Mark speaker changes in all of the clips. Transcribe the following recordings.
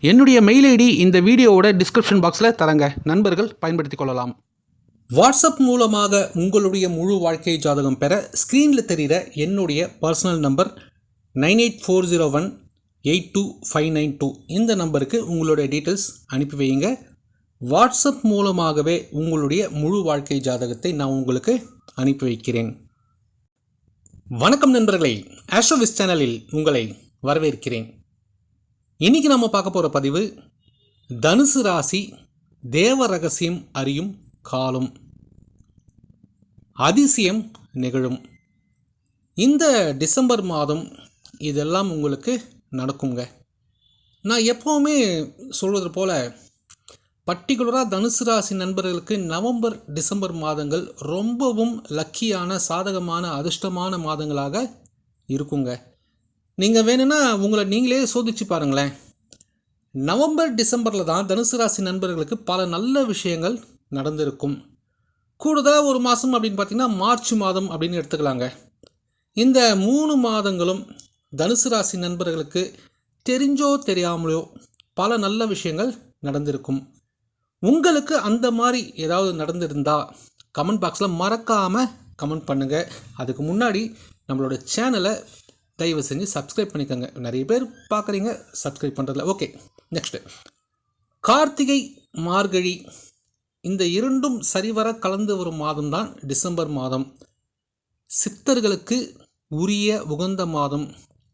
Speaker 1: என்னுடைய mail ID இந்த வீடியோவோட டிஸ்கிரிப்ஷன் பாக்ஸில் தரங்க. நண்பர்கள் பயன்படுத்திக் கொள்ளலாம். வாட்ஸ்அப் மூலமாக உங்களுடைய முழு வாழ்க்கை ஜாதகம் பெற ஸ்க்ரீனில் தெரிகிற என்னுடைய personal number nine eight four zero one eight two five nine two. இந்த நம்பருக்கு உங்களுடைய டீட்டெயில்ஸ் அனுப்பி வையுங்க. வாட்ஸ்அப் மூலமாகவே உங்களுடைய முழு வாழ்க்கை ஜாதகத்தை நான் உங்களுக்கு அனுப்பி வைக்கிறேன். வணக்கம் நண்பர்களே. ஆஸ்ட்ரோவிஸ் சேனலில் உங்களை வரவேற்கிறேன். இன்னைக்கு நம்ம பார்க்க போகிற பதிவு தனுசு ராசி தேவ ரகசியம் அறியும் காலம். அதிசயம் நிகழும். இந்த டிசம்பர் மாதம் இதெல்லாம் உங்களுக்கு நடக்குங்க. நான் எப்போவுமே சொல்வது போல் பர்டிகுலராக தனுசு ராசி நண்பர்களுக்கு நவம்பர் டிசம்பர் மாதங்கள் ரொம்பவும் லக்கியான சாதகமான அதிர்ஷ்டமான மாதங்களாக இருக்குங்க. நீங்கள் வேணும்னா உங்களை நீங்களே சோதிச்சு பாருங்களேன். நவம்பர் டிசம்பரில் தான் தனுசு ராசி நண்பர்களுக்கு பல நல்ல விஷயங்கள் நடந்திருக்கும். கூடுதலாக ஒரு மாதம் அப்படின்னு பார்த்தீங்கன்னா மார்ச் மாதம் அப்படின்னு எடுத்துக்கலாங்க. இந்த மூணு மாதங்களும் தனுசு ராசி நண்பர்களுக்கு தெரிஞ்சோ தெரியாமலையோ பல நல்ல விஷயங்கள் நடந்திருக்கும். உங்களுக்கு அந்த மாதிரி ஏதாவது நடந்திருந்தா கமெண்ட் பாக்ஸில் மறக்காமல் கமெண்ட் பண்ணுங்கள் அதுக்கு முன்னாடி நம்மளோட சேனலை தயவு செஞ்சு சப்ஸ்கிரைப் பண்ணிக்கோங்க. நிறைய பேர் பார்க்குறீங்க சப்ஸ்கிரைப் பண்ணுறதில்ல ஓகே நெக்ஸ்ட்டு கார்த்திகை மார்கழி இந்த இரண்டும் சரிவர கலந்து வரும் மாதம்தான் டிசம்பர் மாதம். சித்தர்களுக்கு உரிய உகந்த மாதம்.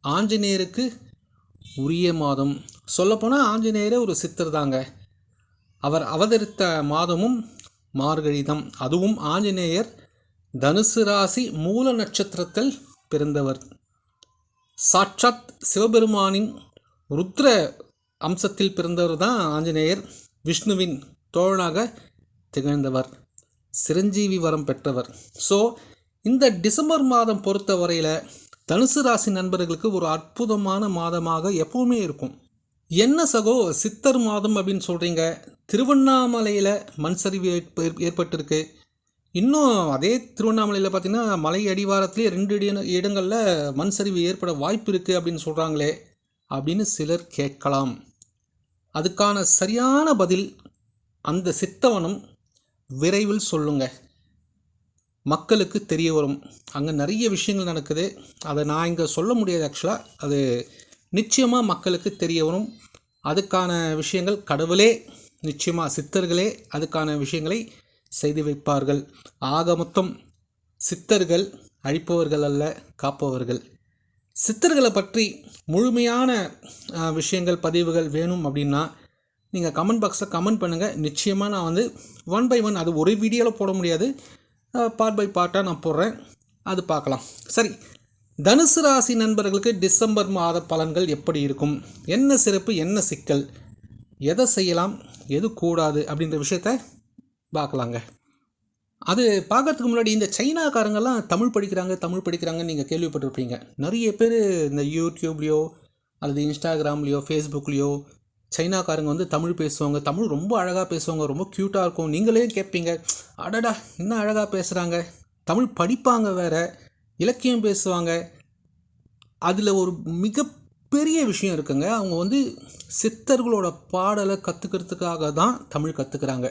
Speaker 1: ஆஞ்சநேயருக்கு உரிய மாதம். சொல்லப்போனால் ஆஞ்சநேயரே ஒரு சித்தர் தாங்க. அவர் அவதரித்த மாதமும் மார்கழி தான். அதுவும் ஆஞ்சநேயர் தனுசு ராசி மூல நட்சத்திரத்தில் பிறந்தவர். சாட்சாத் சிவபெருமானின் ருத்ர அம்சத்தில் பிறந்தவர் தான் ஆஞ்சநேயர். விஷ்ணுவின் தோழனாக திகழ்ந்தவர். சிரஞ்சீவி வரம் பெற்றவர். ஸோ இந்த டிசம்பர் மாதம் பொறுத்த வரையில் தனுசு ராசி நண்பர்களுக்கு ஒரு அற்புதமான மாதமாக எப்பவுமே இருக்கும். என்ன சகோ சித்தர் மாதம் அப்படின்னு சொல்கிறீங்க திருவண்ணாமலையில் மண் சரிவு ஏற்ப ஏற்பட்டிருக்கு. இன்னும் அதே திருவண்ணாமலையில் பார்த்தீங்கன்னா மலை அடிவாரத்திலே ரெண்டு இட இடங்களில் மண் சரிவு ஏற்பட வாய்ப்பு இருக்குது அப்படின்னு சொல்கிறாங்களே அப்படின்னு சிலர் கேட்கலாம். அதுக்கான சரியான பதில் அந்த சித்தவனம் விரைவில் சொல்லுங்க. மக்களுக்கு தெரிய வரும். அங்கே நிறைய விஷயங்கள் நடக்குது. அதை நான் இங்கே சொல்ல முடியாது ஆக்சுவலாக அது நிச்சயமாக மக்களுக்கு தெரிய வரும். அதுக்கான விஷயங்கள் கடவுளே நிச்சயமாக சித்தர்களே அதுக்கான விஷயங்களை செய்து வைப்பார்கள். ஆக மொத்தம் சித்தர்கள் அழிப்பவர்கள் அல்ல காப்பவர்கள். சித்தர்களை பற்றி முழுமையான விஷயங்கள் பதிவுகள் வேணும் அப்படின்னா நீங்கள் கமெண்ட் பாக்ஸில் கமெண்ட் பண்ணுங்கள் நிச்சயமாக நான் வந்து ஒன் பை ஒன் அது ஒரு வீடியோவில் போட முடியாது. பார்ட் பை பார்ட்டாக நான் போடுறேன். அது பார்க்கலாம். சரி. தனுசு ராசி நண்பர்களுக்கு டிசம்பர் மாத பலன்கள் எப்படி இருக்கும்? என்ன சிறப்பு என்ன சிக்கல்? எதை செய்யலாம்? எது கூடாது? அப்படின்ற விஷயத்த பார்க்கலாங்க. அது பார்க்கறதுக்கு முன்னாடி இந்த சைனாக்காரங்கெல்லாம் தமிழ் படிக்கிறாங்க தமிழ் படிக்கிறாங்கன்னு நீங்கள் கேள்விப்பட்டிருப்பீங்க. நிறைய பேர் இந்த யூடியூப்லேயோ அல்லது இன்ஸ்டாகிராம்லேயோ ஃபேஸ்புக்லேயோ சைனாக்காரங்க வந்து தமிழ் பேசுவாங்க. தமிழ் ரொம்ப அழகாக பேசுவாங்க ரொம்ப க்யூட்டாக இருக்கும். நீங்களே கேட்பீங்க அடடா என்ன அழகாக பேசுகிறாங்க தமிழ் படிப்பாங்க வேறு இலக்கியம் பேசுவாங்க. அதில் ஒரு மிகப்பெரிய விஷயம் இருக்குங்க. அவங்க வந்து சித்தர்களோட பாடலை கற்றுக்கிறதுக்காக தான் தமிழ் கற்றுக்குறாங்க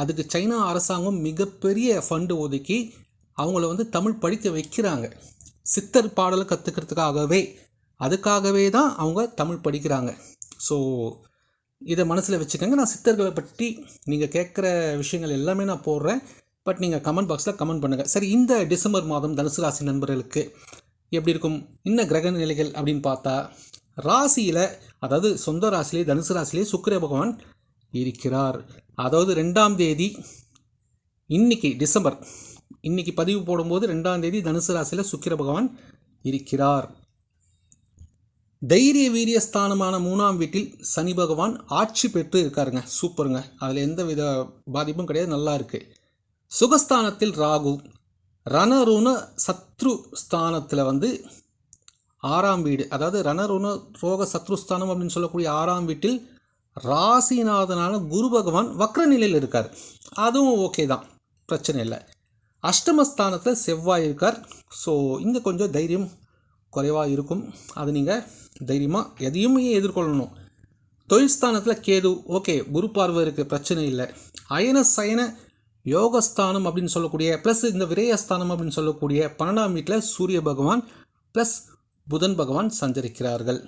Speaker 1: அதுக்கு சைனா அரசாங்கம் மிகப்பெரிய ஃபண்டு ஒதுக்கி அவங்கள வந்து தமிழ் படிக்க வைக்கிறாங்க. சித்தர் பாடலை கற்றுக்கிறதுக்காகவே அதுக்காகவே தான் அவங்க தமிழ் படிக்கிறாங்க. ஸோ இதை மனசில் வச்சுக்கோங்க. நான் சித்தர்களை பற்றி நீங்கள் கேட்குற விஷயங்கள் எல்லாமே நான் போடுறேன். பட் நீங்கள் கமெண்ட் பாக்ஸில் கமெண்ட் பண்ணுங்கள் சரி இந்த டிசம்பர் மாதம் தனுசு ராசி நண்பர்களுக்கு எப்படி இருக்கும்? இன்ன கிரக நிலைகள் அப்படின்னு பார்த்தா ராசியில் அதாவது சொந்த ராசிலே தனுசு ராசியிலே சுக்கிர பகவான் இருக்கிறார். அதாவது ரெண்டாம் தேதி இன்னைக்கு டிசம்பர் இன்னைக்கு பதிவு போடும்போது ரெண்டாம் தேதி தனுசு ராசியில் சுக்கிர பகவான் இருக்கிறார். தைரிய வீரிய ஸ்தானமான மூணாம் வீட்டில் சனி பகவான் ஆட்சி பெற்று இருக்காருங்க. சூப்பருங்க. அதில் எந்த வித பாதிப்பும் கிடையாது. நல்லா இருக்குது சுகஸ்தானத்தில் ராகு ரணருண சத்ரு ஸ்தானத்தில் வந்து ஆறாம் வீடு அதாவது ரணருண ரோக சத்ருஸ்தானம் அப்படின்னு சொல்லக்கூடிய ஆறாம் வீட்டில் ராசிநாதனான குரு பகவான் வக்ர நிலையில் இருக்கார். அதுவும் ஓகே தான். பிரச்சனை இல்லை. அஷ்டமஸ்தானத்தில் செவ்வாய் இருக்கார். ஸோ இங்கே கொஞ்சம் தைரியம் குறைவாக இருக்கும். அது நீங்கள் தைரியமாக எதையுமே எதிர்கொள்ளணும். தொழில் ஸ்தானத்தில் கேது ஓகே குரு பார்வை இருக்குது பிரச்சனை இல்லை. அயன சயன யோகஸ்தானம் அப்படின்னு சொல்லக்கூடிய ப்ளஸ் இந்த விரயஸ்தானம் அப்படின்னு சொல்லக்கூடிய பன்னெண்டாம் வீட்டில் சூரிய பகவான் ப்ளஸ் புதன் பகவான் சஞ்சரிக்கிறார்கள்.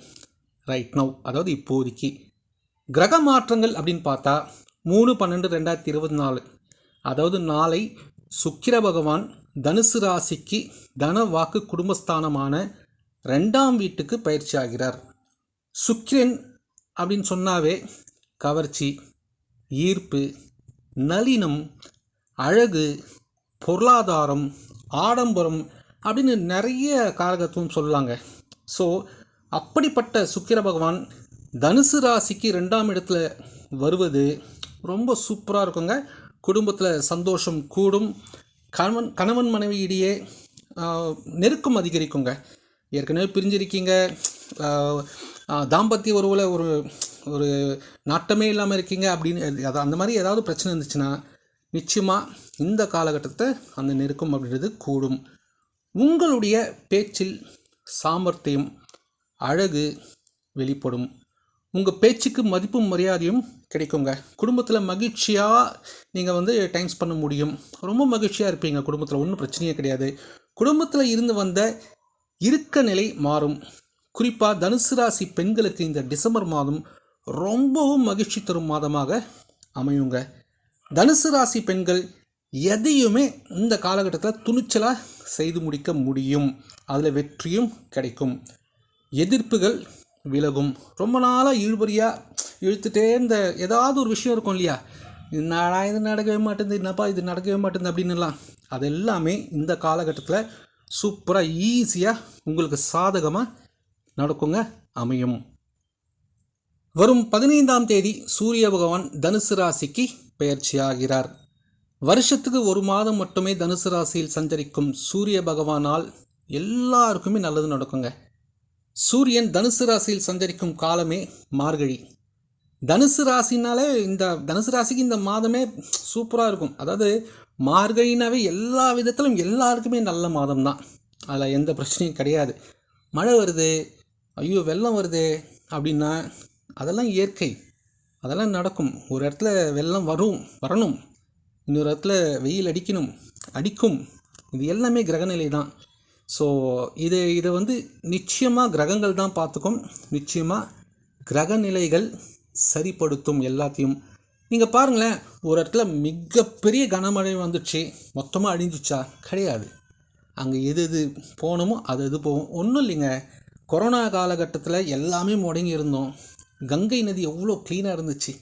Speaker 1: ரைட் நவ் அதாவது இப்போதைக்கு. கிரக மாற்றங்கள் அப்படின்னு பார்த்தா மூணு பன்னெண்டு ரெண்டாயிரத்தி இருபத்தி நாலு. அதாவது நாளை சுக்கிர பகவான் தனுசு ராசிக்கு தன வாக்கு குடும்பஸ்தானமான ரெண்டாம் வீட்டுக்கு பயிற்சி ஆகிறார். சுக்கிரன் அப்படின்னு சொன்னாவே கவர்ச்சி ஈர்ப்பு நளினம் அழகு பொருளாதாரம் ஆடம்பரம் அப்படின்னு நிறைய காரகத்துவம் சொல்லுவாங்க. ஸோ அப்படிப்பட்ட சுக்கிர பகவான் தனுசு ராசிக்கு ரெண்டாம் இடத்துல வருவது ரொம்ப சூப்பராக இருக்குங்க. குடும்பத்தில் சந்தோஷம் கூடும். கணவன் கணவன் மனைவியிடையே இடையே நெருக்கம் அதிகரிக்குங்க. ஏற்கனவே பிரிஞ்சிருக்கீங்க. தாம்பத்திய உறவில் ஒரு ஒரு நாட்டமே இல்லாமல் இருக்கீங்க அப்படின்னு அது அந்த மாதிரி ஏதாவது பிரச்சனை இருந்துச்சுன்னா நிச்சயமாக இந்த காலகட்டத்தை அந்த நெருக்கம் அப்படின்றது கூடும். உங்களுடைய பேச்சில் சாமர்த்தியம் அழகு வெளிப்படும். உங்கள் பேச்சுக்கு மதிப்பும் மரியாதையும் கிடைக்குங்க. குடும்பத்தில் மகிழ்ச்சியாக நீங்கள் வந்து டைம்ஸ் பண்ண முடியும். ரொம்ப மகிழ்ச்சியாக இருப்பீங்க குடும்பத்தில் ஒன்றும் பிரச்சனையே கிடையாது. குடும்பத்தில் இருந்து வந்த இருக்க நிலை மாறும். குறிப்பாக தனுசு ராசி பெண்களுக்கு இந்த டிசம்பர் மாதம் ரொம்பவும் மகிழ்ச்சி தரும் மாதமாக அமையுங்க. தனுசு ராசி பெண்கள் எதையுமே இந்த காலகட்டத்தில் துணிச்சலாக செய்து முடிக்க முடியும். அதில் வெற்றியும் கிடைக்கும். எதிர்ப்புகள் விலகும். ரொம்ப நாளாக இழுபறியாக இழுத்துட்டே இந்த ஏதாவது ஒரு விஷயம் இருக்கும் இல்லையா? என்னடா இது நடக்கவே மாட்டேங்குது என்னப்பா இது நடக்கவே மாட்டேங்குது அப்படின்னுலாம். அது எல்லாமே இந்த காலகட்டத்தில் சூப்பராக ஈஸியாக உங்களுக்கு சாதகமாக நடக்குங்க அமையும். வரும் பதினைந்தாம் தேதி சூரிய பகவான் தனுசு ராசிக்கு பயிற்சியாகிறார் வருஷத்துக்கு ஒரு மாதம் மட்டுமே தனுசு ராசியில் சஞ்சரிக்கும் சூரிய பகவானால் எல்லாருக்குமே நல்லது நடக்குங்க. சூரியன் தனுசு ராசியில் சஞ்சரிக்கும் காலமே மார்கழி. தனுசு ராசினாலே இந்த தனுசு ராசிக்கு இந்த மாதமே சூப்பராக இருக்கும். அதாவது மார்கழினாவே எல்லா விதத்திலும் எல்லாருக்குமே நல்ல மாதம் தான் அதில் எந்த பிரச்சனையும் கிடையாது. மழை வருது ஐயோ வெள்ளம் வருது அப்படின்னா அதெல்லாம் இயற்கை. அதெல்லாம் நடக்கும். ஒரு இடத்துல வெள்ளம் வரும் வரணும். இன்னொரு இடத்துல வெயில் அடிக்கணும் அடிக்கும். இது எல்லாமே கிரகநிலை தான் ஸோ இது இதை வந்து நிச்சயமாக கிரகங்கள் தான் பார்த்துக்கும். நிச்சயமாக கிரக நிலைகள் சரிப்படுத்தும் எல்லாத்தையும். நீங்கள் பாருங்களேன் ஒரு இடத்துல மிகப்பெரிய கனமழை வந்துச்சு. மொத்தமாக அழிஞ்சிச்சா? கிடையாது. அங்கே எது எது போகணுமோ அது எது போகும். ஒன்றும் இல்லைங்க. கொரோனா காலகட்டத்தில் எல்லாமே முடங்கி இருந்தோம். கங்கை நதி எவ்வளோ க்ளீனாக இருந்துச்சு.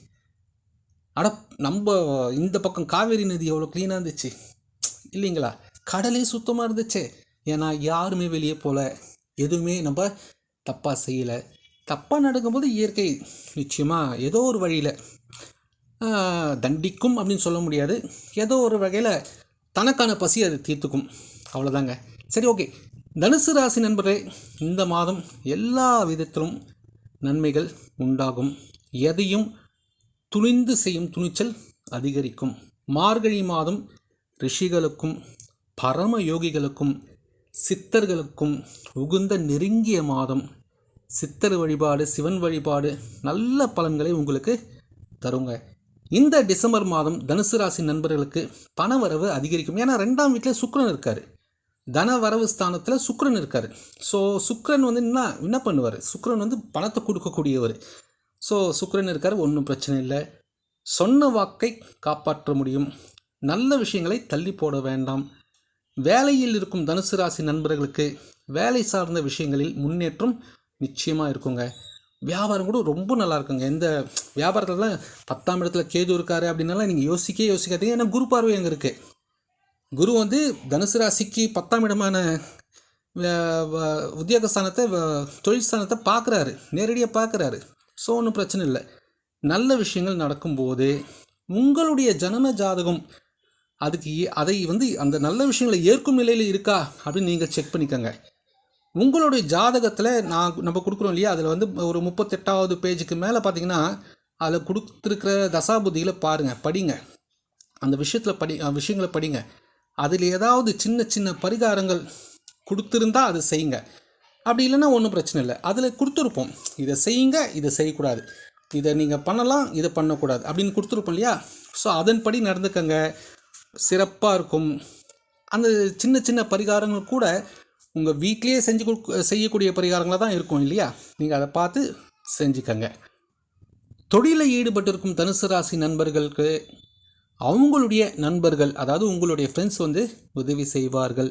Speaker 1: அட நம்ம இந்த பக்கம் காவேரி நதி எவ்வளோ க்ளீனாக இருந்துச்சு. இல்லைங்களா? கடலே சுத்தமாக இருந்துச்சு. ஏன்னா யாருமே வெளியே போகல எதுவுமே நம்ம தப்பாக செய்யலை. தப்பாக நடக்கும்போது இயற்கை நிச்சயமாக ஏதோ ஒரு வழியில் தண்டிக்கும் அப்படின்னு சொல்ல முடியாது. ஏதோ ஒரு வகையில் தனக்கான பசி அது தீர்த்துக்கும். அவ்வளோதாங்க சரி ஓகே. தனுசு ராசி நண்பர்களே இந்த மாதம் எல்லா விதத்திலும் நன்மைகள் உண்டாகும். எதையும் துணிந்து செய்யும் துணிச்சல் அதிகரிக்கும். மார்கழி மாதம் ரிஷிகளுக்கும் பரம யோகிகளுக்கும் சித்தர்களுக்கும் உகுந்த நெருங்கிய மாதம். சித்தர் வழிபாடு சிவன் வழிபாடு நல்ல பலன்களை உங்களுக்கு தருங்க. இந்த டிசம்பர் மாதம் தனுசு ராசி நண்பர்களுக்கு பணவரவு அதிகரிக்கும். ஏன்னா ரெண்டாம் வீட்டில் சுக்ரன் இருக்கார். தன வரவு ஸ்தானத்தில் சுக்ரன் இருக்கார். ஸோ சுக்கிரன் வந்து என்ன என்ன பண்ணுவார்? சுக்ரன் வந்து பணத்தை கொடுக்கக்கூடியவர். ஸோ சுக்ரன் இருக்கார் ஒன்றும் பிரச்சனை இல்லை. சொன்ன வாக்கை காப்பாற்ற முடியும். நல்ல விஷயங்களை தள்ளி போட வேண்டாம். வேலையில் இருக்கும் தனுசு ராசி நண்பர்களுக்கு வேலை சார்ந்த விஷயங்களில் முன்னேற்றம் நிச்சயமாக இருக்குங்க. வியாபாரம் கூட ரொம்ப நல்லா இருக்குங்க. இந்த வியாபாரத்துலலாம் பத்தாம் இடத்துல கேது இருக்காரு அப்படின்னாலாம் நீங்கள் யோசிக்கவே யோசிக்காதீங்க. ஏன்னா குரு பார்வை அங்கே இருக்குது குரு வந்து தனுசு ராசிக்கு பத்தாம் இடமான வ- உத்தியோக ஸ்தானத்தை வ- தொழில் ஸ்தானத்தை பார்க்குறாரு நேரடியாக பார்க்குறாரு ஸோ ஒன்றும் பிரச்சனை இல்லை. நல்ல விஷயங்கள் நடக்கும்போது உங்களுடைய ஜனன ஜாதகம் அதுக்கு ஏ- அதை வந்து அந்த நல்ல விஷயங்களை ஏற்கும் நிலையில் இருக்கா அப்படின்னு நீங்கள் செக் பண்ணிக்கோங்க. உங்களுடைய ஜாதகத்தில் நான் நம்ம கொடுக்குறோம் இல்லையா? அதில் வந்து ஒரு முப்பத்தெட்டாவது பேஜுக்கு மேலே பார்த்தீங்கன்னா அதில் கொடுத்துருக்கிற தசாபுதியில் பாருங்கள் படிங்க. அந்த விஷயத்தில் படி விஷயங்களை படிங்க. அதில் ஏதாவது சின்ன சின்ன பரிகாரங்கள் கொடுத்துருந்தா அதை செய்யுங்க. அப்படி இல்லைன்னா ஒன்றும் பிரச்சனை இல்லை. அதில் கொடுத்துருப்போம். இதை செய்யுங்க இதை செய்யக்கூடாது. இதை நீங்கள் பண்ணலாம் இதை பண்ணக்கூடாது அப்படின்னு கொடுத்துருப்போம் இல்லையா? ஸோ அதன்படி நடந்துக்கங்க. சிறப்பாக இருக்கும். அந்த சின்ன சின்ன பரிகாரங்கள் கூட உங்கள் வீட்டிலேயே செஞ்சு செய்யக்கூடிய பரிகாரங்களாக தான் இருக்கும் இல்லையா? நீங்கள் அதை பார்த்து செஞ்சுக்கங்க. தொழிலில் ஈடுபட்டிருக்கும் தனுசு ராசி நண்பர்களுக்கு அவங்களுடைய நண்பர்கள் அதாவது உங்களுடைய ஃப்ரெண்ட்ஸ் வந்து உதவி செய்வார்கள்.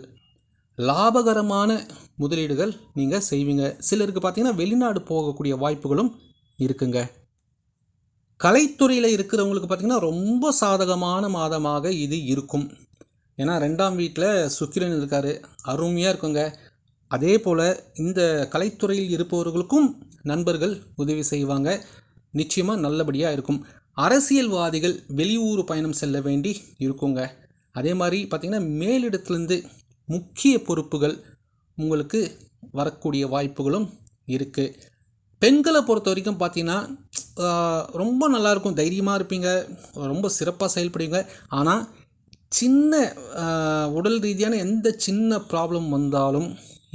Speaker 1: லாபகரமான முதலீடுகள் நீங்கள் செய்வீங்க. சிலருக்கு பார்த்தீங்கன்னா வெளிநாடு போகக்கூடிய வாய்ப்புகளும் இருக்குங்க. கலைத்துறையில் இருக்கிறவங்களுக்கு பார்த்தீங்கன்னா ரொம்ப சாதகமான மாதமாக இது இருக்கும். ஏன்னா ரெண்டாம் வீட்டில் சுக்கிரன் இருக்கார். அருமையாக இருக்குங்க. அதே போல் இந்த கலைத்துறையில் இருப்பவர்களுக்கும் நண்பர்கள் உதவி செய்வாங்க. நிச்சயமாக நல்லபடியாக இருக்கும். அரசியல்வாதிகள் வெளியூர் பயணம் செல்ல வேண்டி இருக்குங்க. அதே மாதிரி பார்த்திங்கன்னா மேலிடத்துலேருந்து முக்கிய பொறுப்புகள் உங்களுக்கு வரக்கூடிய வாய்ப்புகளும் இருக்குது பெண்களை பொறுத்த வரைக்கும் பார்த்தீங்கன்னா ரொம்ப நல்லாயிருக்கும். தைரியமாக இருப்பீங்க. ரொம்ப சிறப்பாக செயல்படுவீங்க. ஆனால் சின்ன உடல் ரீதியான எந்த சின்ன ப்ராப்ளம் வந்தாலும்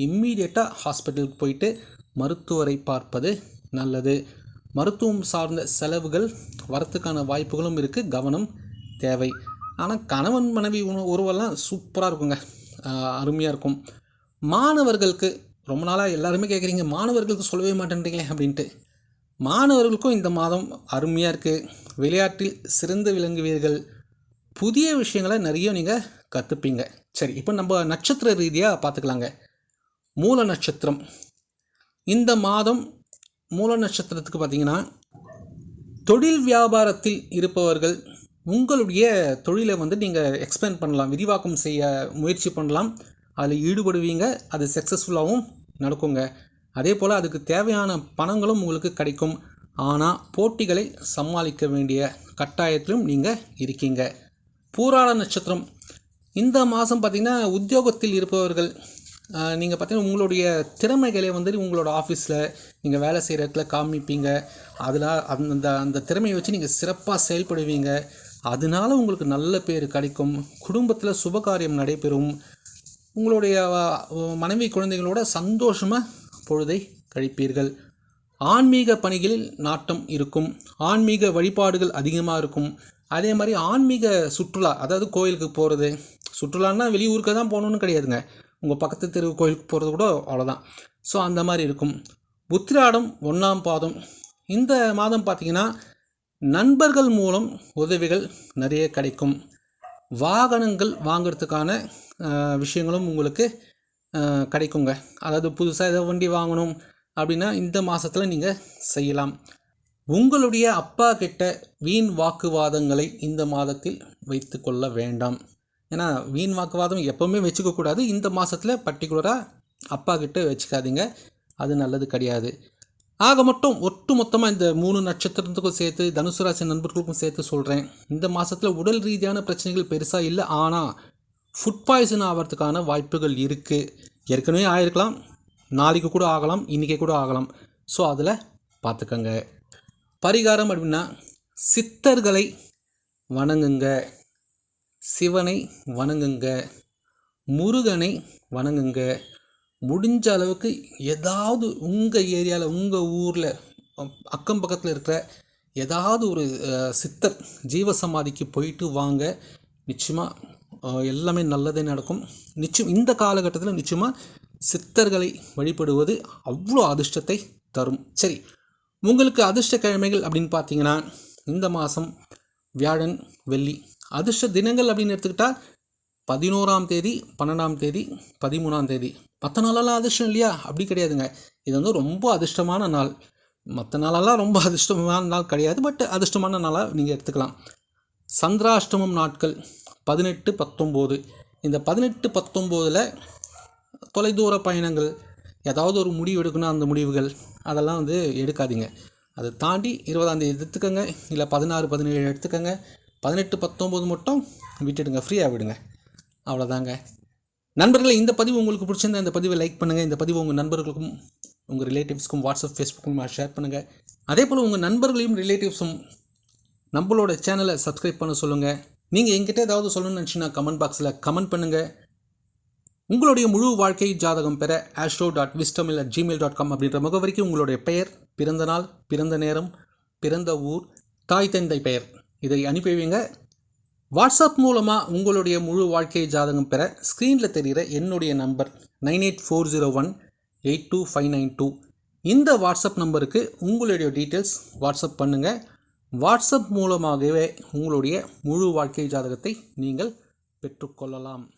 Speaker 1: இம்மீடியட்டாக ஹாஸ்பிட்டலுக்கு போயிட்டு மருத்துவரை பார்ப்பது நல்லது. மருத்துவம் சார்ந்த செலவுகள் வரத்துக்கான வாய்ப்புகளும் இருக்குது கவனம் தேவை. ஆனால் கணவன் மனைவி உணவு உறவெல்லாம் சூப்பராக இருக்குங்க. அருமையாக இருக்கும். மாணவர்களுக்கு ரொம்ப நாளாக எல்லாருமே கேட்குறீங்க மாணவர்களுக்கு சொல்லவே மாட்டேன்றீங்களே அப்படின்ட்டு. மாணவர்களுக்கும் இந்த மாதம் அருமையாக இருக்குது விளையாட்டில் சிறந்து விளங்குவீர்கள். புதிய விஷயங்களை நிறைய நீங்கள் கற்றுப்பீங்க சரி இப்போ நம்ம நட்சத்திர ரீதியாக பார்த்துக்கலாங்க மூல நட்சத்திரம். இந்த மாதம் மூல நட்சத்திரத்துக்கு பார்த்தீங்கன்னா தொழில் வியாபாரத்தில் இருப்பவர்கள் உங்களுடைய தொழிலை வந்து நீங்கள் எக்ஸ்பிளைன் பண்ணலாம் விரிவாக்கம் செய்ய முயற்சி பண்ணலாம். அதில் ஈடுபடுவீங்க அது சக்ஸஸ்ஃபுல்லாகவும் நடக்குங்க. அதே போல் அதுக்கு தேவையான பணங்களும் உங்களுக்கு கிடைக்கும். ஆனால் போட்டிகளை சமாளிக்க வேண்டிய கட்டாயத்திலும் நீங்கள் இருக்கீங்க. பூராட நட்சத்திரம். இந்த மாதம் பார்த்திங்கன்னா உத்தியோகத்தில் இருப்பவர்கள் நீங்கள் பார்த்தீங்கன்னா உங்களுடைய திறமைகளை வந்து உங்களோட ஆஃபீஸில் நீங்கள் வேலை செய்கிற இடத்துல காமிப்பீங்க. அதில் அந்த அந்த திறமையை வச்சு நீங்கள் சிறப்பாக செயல்படுவீங்க. அதனால உங்களுக்கு நல்ல பேர் கிடைக்கும். குடும்பத்தில் சுபகாரியம் நடைபெறும். உங்களுடைய மனைவி குழந்தைகளோட சந்தோஷமாக பொழுதை கழிப்பீர்கள். ஆன்மீக பணிகளில் நாட்டம் இருக்கும். ஆன்மீக வழிபாடுகள் அதிகமாக இருக்கும். அதே மாதிரி ஆன்மீக சுற்றுலா அதாவது கோயிலுக்கு போகிறது சுற்றுலான்னா வெளியூருக்கு தான் போகணுன்னு கிடையாதுங்க. உங்கள் பக்கத்து தெரு கோயிலுக்கு போகிறது கூட அவ்வளோதான் ஸோ அந்த மாதிரி இருக்கும். உத்திராடம் ஒன்றாம் பாதம். இந்த மாதம் பார்த்தீங்கன்னா நண்பர்கள் மூலம் உதவிகள் நிறைய கிடைக்கும். வாகனங்கள் வாங்கிறதுக்கான விஷயங்களும் உங்களுக்கு கிடைக்குங்க. அதாவது புதுசாக ஏதோ வண்டி வாங்கணும் அப்படின்னா இந்த மாதத்தில் நீங்கள் செய்யலாம். உங்களுடைய அப்பா கிட்ட வீண் வாக்குவாதங்களை இந்த மாதத்தில் வைத்து கொள்ள வேண்டாம். ஏன்னா வீண் வாக்குவாதம் எப்போவுமே வச்சுக்கக்கூடாது இந்த மாதத்தில் பர்டிகுலராக அப்பா கிட்ட வச்சுக்காதீங்க. அது நல்லது கிடையாது. ஆக மட்டும் ஒட்டு மொத்தமாக இந்த மூணு நட்சத்திரத்துக்கும் சேர்த்து தனுசு ராசி நண்பர்களுக்கும் சேர்த்து சொல்கிறேன் இந்த மாதத்தில் உடல் ரீதியான பிரச்சனைகள் பெருசாக இல்லை. ஆனால் ஃபுட் பாய்சன் ஆகிறதுக்கான வாய்ப்புகள் இருக்குது ஏற்கனவே ஆயிருக்கலாம். நாளைக்கு கூட ஆகலாம். இன்றைக்கி கூட ஆகலாம். ஸோ அதில் பார்த்துக்கங்க பரிகாரம் அப்படின்னா சித்தர்களை வணங்குங்க. சிவனை வணங்குங்க. முருகனை வணங்குங்க. முடிஞ்ச அளவுக்கு ஏதாவது உங்கள் ஏரியாவில் உங்கள் ஊரில் அக்கம் பக்கத்தில் இருக்கிற ஏதாவது ஒரு சித்தர் ஜீவசமாதிக்கு போயிட்டு வாங்க. நிச்சயமாக எல்லாமே நல்லதே நடக்கும். நிச்சயம் இந்த காலகட்டத்தில் நிச்சயமாக சித்தர்களை வழிபடுவது அவ்வளோ அதிர்ஷ்டத்தை தரும். சரி உங்களுக்கு அதிர்ஷ்ட கிழமைகள் அப்படின்னு பார்த்தீங்கன்னா இந்த மாதம் வியாழன் வெள்ளி அதிர்ஷ்ட தினங்கள் அப்படின்னு எடுத்துக்கிட்டால் பதினோராம் தேதி பன்னெண்டாம் தேதி பதிமூணாம் தேதி. மற்ற நாளெல்லாம் அதிர்ஷ்டம் இல்லையா? அப்படி கிடையாதுங்க. இது வந்து ரொம்ப அதிர்ஷ்டமான நாள். மற்ற நாளெல்லாம் ரொம்ப அதிர்ஷ்டமான நாள் கிடையாது பட் அதிர்ஷ்டமான நாளாக நீங்கள் எடுத்துக்கலாம். சந்திராஷ்டமம் நாட்கள் பதினெட்டு பத்தொம்போது. இந்த பதினெட்டு பத்தொம்போதில் தொலைதூர பயணங்கள் ஏதாவது ஒரு முடிவு எடுக்கணும் அந்த முடிவுகள் அதெல்லாம் வந்து எடுக்காதீங்க. அதை தாண்டி இருபதாந்தேதி எடுத்துக்கோங்க இல்லை பதினாறு பதினேழு எடுத்துக்கோங்க. பதினெட்டு பத்தொம்போது மட்டும் விட்டுடுங்க ஃப்ரீயாக விடுங்க. அவ்வளோதாங்க நண்பர்களே இந்த பதிவு உங்களுக்கு பிடிச்சிருந்தா இந்த பதிவை லைக் பண்ணுங்கள் இந்த பதிவு உங்கள் நண்பர்களுக்கும் உங்கள் ரிலேட்டிவ்ஸ்க்கும் வாட்ஸ்அப் ஃபேஸ்புக்கும் ஷேர் பண்ணுங்கள் அதே போல் உங்கள் நண்பர்களையும் ரிலேட்டிவ்ஸும் நம்மளோட சேனலை சப்ஸ்கிரைப் பண்ண சொல்லுங்கள் நீங்கள் எங்கிட்ட ஏதாவது சொல்லணும்னு நினச்சிங்கன்னா கமெண்ட் பாக்ஸில் கமெண்ட் பண்ணுங்கள் உங்களுடைய முழு வாழ்க்கை ஜாதகம் பெற ஆஸ்ட்ரோ டாட் விஸ்டம் இல்லை ஜிமெயில் டாட் காம் அப்படின்ற முகவரிக்கு உங்களுடைய பெயர் பிறந்த நாள் பிறந்த நேரம் பிறந்த ஊர் தாய் தந்தை பெயர். இதை அனுப்பி வைங்க. வாட்ஸ்அப் மூலமாக உங்களுடைய முழு வாழ்க்கை ஜாதகம் பெற ஸ்க்ரீனில் தெரிகிற என்னுடைய number nine eight four zero one eight two five nine two. இந்த வாட்ஸ்அப் நம்பருக்கு உங்களுடைய டீட்டெயில்ஸ் வாட்ஸ்அப் பண்ணுங்கள் வாட்ஸ்அப் மூலமாகவே உங்களுடைய முழு வாழ்க்கை ஜாதகத்தை நீங்கள் பெற்றுக்கொள்ளலாம்.